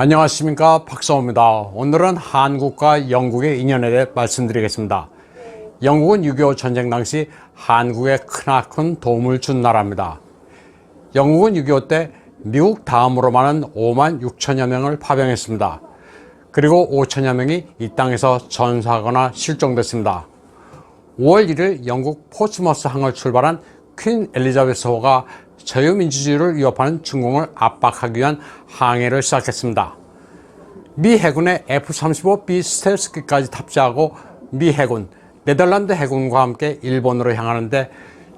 안녕하십니까 박사호입니다. 오늘은 한국과 영국의 인연에 대해 말씀드리겠습니다. 영국은 6.25 전쟁 당시 한국에 크나큰 도움을 준 나라입니다. 영국은 6.25 때 미국 다음으로 많은 5만 6천여 명을 파병했습니다. 그리고 5천여 명이 이 땅에서 전사하거나 실종됐습니다. 5월 1일 영국 포츠머스 항을 출발한 퀸 엘리자베스호가 자유민주주의를 위협하는 중공을 압박하기 위한 항해를 시작했습니다. 미 해군의 F-35B 스텔스기까지 탑재하고 미 해군, 네덜란드 해군과 함께 일본으로 향하는데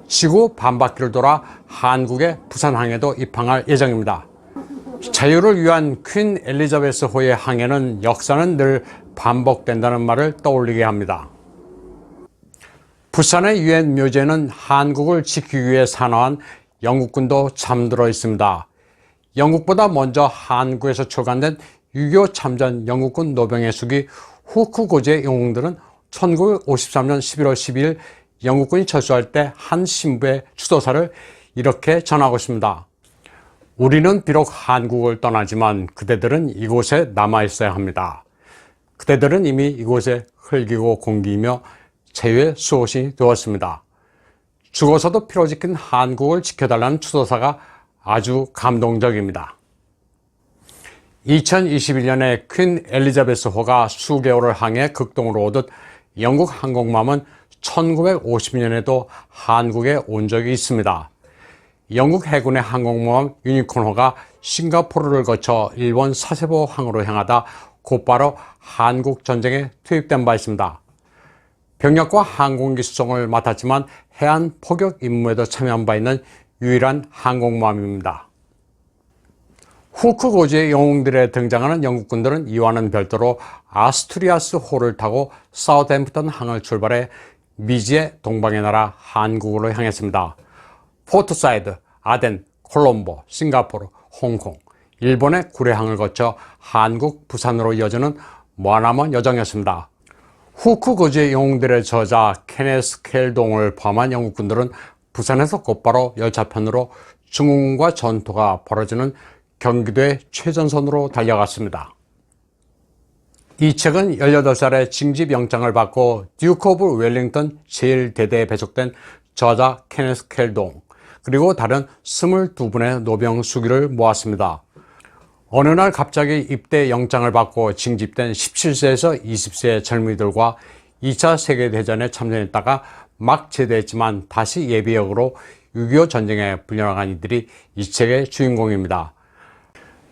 지구 반바퀴를 돌아 한국의 부산항에도 입항할 예정입니다. 자유를 위한 퀸 엘리자베스 호의 항해는 역사는 늘 반복된다는 말을 떠올리게 합니다. 부산의 유엔 묘지에는 한국을 지키기 위해 산화한 영국군도 잠들어 있습니다. 영국보다 먼저 한국에서 출간된 6.25 참전 영국군 노병의 수기 후크 고지의 영웅들은 1953년 11월 12일 영국군이 철수할 때 한 신부의 추도사를 이렇게 전하고 있습니다. 우리는 비록 한국을 떠나지만 그대들은 이곳에 남아 있어야 합니다. 그대들은 이미 이곳에 흙이고 공기이며 제외 수호신이 되었습니다. 죽어서도 피로 지킨 한국을 지켜달라는 추도사가 아주 감동적입니다. 2021년에 퀸 엘리자베스호가 수개월을 항해 극동으로 오듯 영국 항공모함은 1950년에도 한국에 온 적이 있습니다. 영국 해군의 항공모함 유니콘호가 싱가포르를 거쳐 일본 사세보 항으로 향하다 곧바로 한국 전쟁에 투입된 바 있습니다. 병력과 항공기 수송을 맡았지만 해안 포격 임무에도 참여한 바 있는 유일한 항공모함입니다. 후크 고지의 영웅들에 등장하는 영국군들은 이와는 별도로 아스투리아스 호를 타고 사우드햄프턴 항을 출발해 미지의 동방의 나라 한국으로 향했습니다. 포트사이드, 아덴, 콜롬보, 싱가포르, 홍콩, 일본의 구례항을 거쳐 한국 부산으로 이어지는 머나먼 여정이었습니다. 고지의 영웅들의 저자 케네스 켈동을 포함한 영국군들은 부산에서 곧바로 열차편으로 중국과 전투가 벌어지는 경기도의 최전선으로 달려갔습니다. 이 책은 18살에 징집 영장을 받고 듀크 오브 웰링턴 제1대대에 배속된 저자 케네스 켈동 그리고 다른 22분의 노병 수기를 모았습니다. 어느 날 갑자기 입대 영장을 받고 징집된 17세에서 20세의 젊은이들과 2차 세계대전에 참전했다가 막 제대했지만 다시 예비역으로 6.25 전쟁에 불려나간 이들이 이 책의 주인공입니다.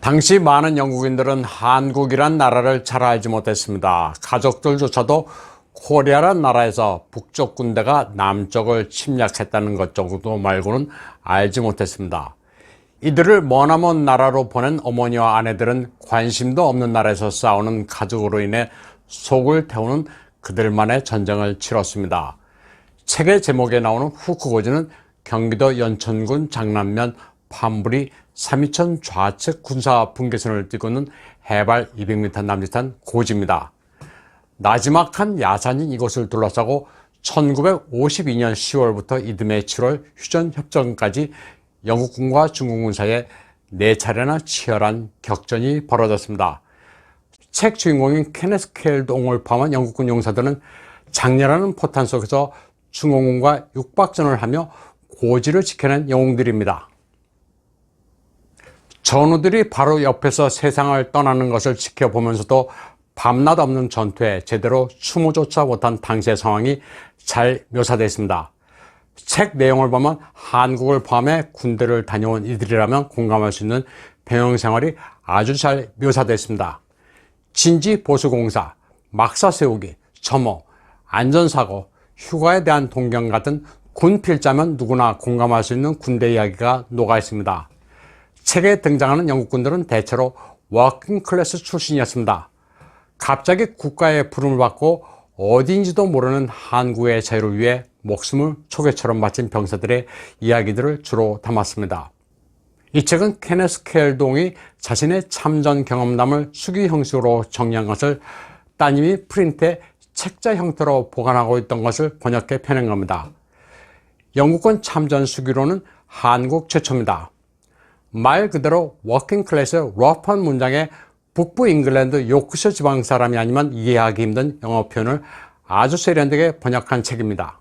당시 많은 영국인들은 한국이란 나라를 잘 알지 못했습니다. 가족들조차도 코리아란 나라에서 북쪽 군대가 남쪽을 침략했다는 것 정도 말고는 알지 못했습니다. 이들을 머나먼 나라로 보낸 어머니와 아내들은 관심도 없는 나라에서 싸우는 가족으로 인해 속을 태우는 그들만의 전쟁을 치렀습니다. 책의 제목에 나오는 후크고지는 경기도 연천군 장남면 판부리 3위천 좌측 군사 분계선을 띄고는 해발 200m 남짓한 고지입니다. 나지막한 야산인 이곳을 둘러싸고 1952년 10월부터 이듬해 7월 휴전 협정까지 영국군과 중국군 사이에 네 차례나 치열한 격전이 벌어졌습니다. 책 주인공인 케네스 켈동을 포함한 영국군 용사들은 장렬하는 포탄 속에서 중공군과 육박전을 하며 고지를 지켜낸 영웅들입니다. 전우들이 바로 옆에서 세상을 떠나는 것을 지켜보면서도 밤낮 없는 전투에 제대로 추모조차 못한 당시의 상황이 잘 묘사되어 있습니다. 책 내용을 보면 한국을 포함해 군대를 다녀온 이들이라면 공감할 수 있는 병영 생활이 아주 잘 묘사되어 있습니다. 진지 보수공사, 막사 세우기, 점호, 안전사고, 휴가에 대한 동경 같은 군 필자면 누구나 공감할 수 있는 군대 이야기가 녹아 있습니다. 책에 등장하는 영국군들은 대체로 워킹 클래스 출신이었습니다. 갑자기 국가의 부름을 받고 어디인지도 모르는 한국의 자유를 위해 목숨을 초계처럼 바친 병사들의 이야기들을 주로 담았습니다. 이 책은 케네스 켈동이 자신의 참전 경험담을 수기 형식으로 정리한 것을 따님이 프린트에 책자 형태로 보관하고 있던 것을 번역해 펴낸 겁니다. 영국군 참전 수기로는 한국 최초입니다. 말 그대로 워킹 클래스 러프한 문장에 북부 잉글랜드 요크셔 지방 사람이 아니면 이해하기 힘든 영어 표현을 아주 세련되게 번역한 책입니다.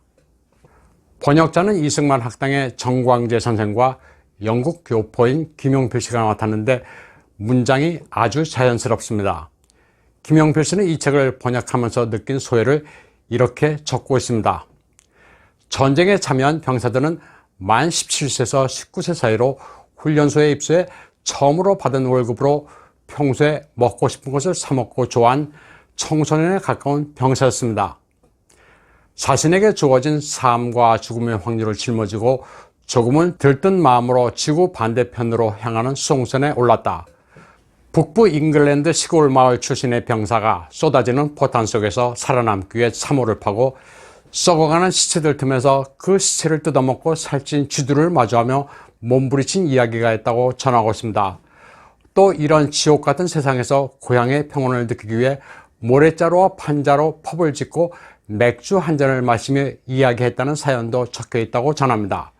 번역자는 이승만 학당의 정광재 선생과 영국 교포인 김용필 씨가 맡았는데 문장이 아주 자연스럽습니다. 김용필 씨는 이 책을 번역하면서 느낀 소회를 이렇게 적고 있습니다. 전쟁에 참여한 병사들은 만 17세에서 19세 사이로 훈련소에 입소해 처음으로 받은 월급으로 평소에 먹고 싶은 것을 사먹고 좋아한 청소년에 가까운 병사였습니다. 자신에게 주어진 삶과 죽음의 확률을 짊어지고 조금은 들뜬 마음으로 지구 반대편으로 향하는 수송선에 올랐다. 북부 잉글랜드 시골 마을 출신의 병사가 쏟아지는 포탄 속에서 살아남기 위해 참호를 파고 썩어가는 시체들 틈에서 그 시체를 뜯어먹고 살찐 쥐들을 마주하며 몸부리친 이야기가 있다고 전하고 있습니다. 또 이런 지옥 같은 세상에서 고향의 평온을 느끼기 위해 모래자루와 판자로 펍을 짓고 맥주 한 잔을 마시며 이야기했다는 사연도 적혀 있다고 전합니다.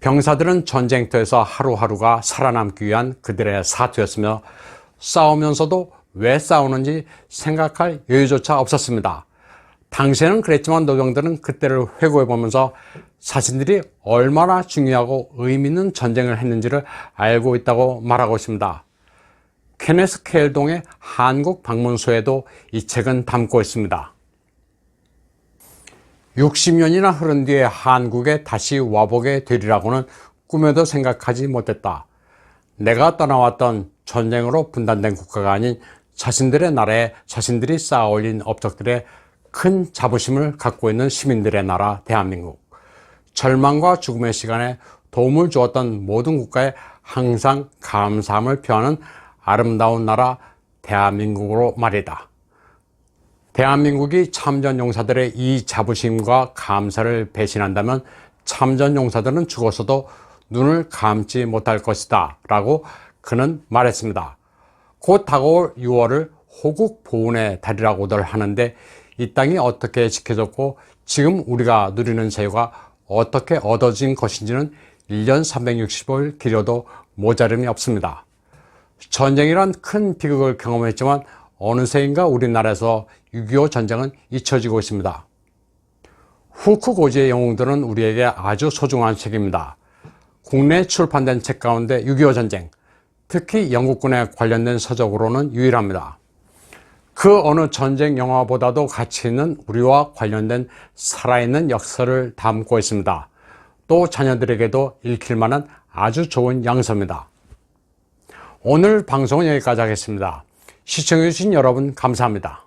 병사들은 전쟁터에서 하루하루가 살아남기 위한 그들의 사투였으며 싸우면서도 왜 싸우는지 생각할 여유조차 없었습니다. 당시에는 그랬지만 노병들은 그때를 회고해 보면서 자신들이 얼마나 중요하고 의미 있는 전쟁을 했는지를 알고 있다고 말하고 있습니다. 케네스 켈동의 한국 방문소에도 이 책은 담고 있습니다. 60년이나 흐른 뒤에 한국에 다시 와보게 되리라고는 꿈에도 생각하지 못했다. 내가 떠나왔던 전쟁으로 분단된 국가가 아닌 자신들의 나라에 자신들이 쌓아 올린 업적들의 큰 자부심을 갖고 있는 시민들의 나라 대한민국. 절망과 죽음의 시간에 도움을 주었던 모든 국가에 항상 감사함을 표하는 아름다운 나라 대한민국으로 말이다. 대한민국이 참전 용사들의 이 자부심과 감사를 배신한다면 참전 용사들은 죽어서도 눈을 감지 못할 것이다. 라고 그는 말했습니다. 곧 다가올 6월을 호국 보훈의 달이라고들 하는데 이 땅이 어떻게 지켜졌고 지금 우리가 누리는 자유가 어떻게 얻어진 것인지는 1년 365일 길어도 모자름이 없습니다. 전쟁이란 큰 비극을 경험했지만 어느새인가 우리나라에서 6.25 전쟁은 잊혀지고 있습니다. 후크 고지의 영웅들은 우리에게 아주 소중한 책입니다. 국내 출판된 책 가운데 6.25 전쟁, 특히 영국군에 관련된 서적으로는 유일합니다. 그 어느 전쟁 영화보다도 가치 있는 우리와 관련된 살아있는 역사를 담고 있습니다. 또 자녀들에게도 읽힐 만한 아주 좋은 양서입니다. 오늘 방송은 여기까지 하겠습니다. 시청해주신 여러분 감사합니다.